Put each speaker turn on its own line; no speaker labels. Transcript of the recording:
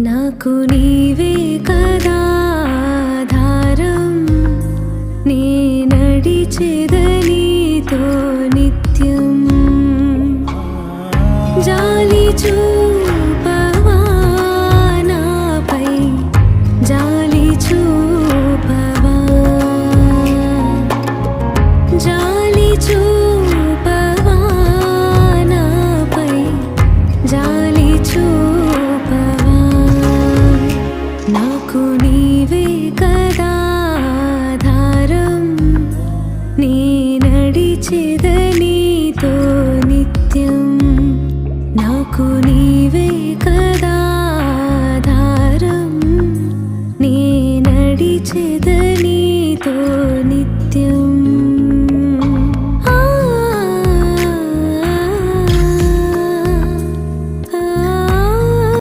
నాకు నీవే కదా ఆధారం. నీ నడిచేదనీతో నిత్యం. జాలి చూపవా నాపై. జాలి జాలి చూ నీ నడిచెదని నిత్యం నాకు నీవే కదా ధారం నీ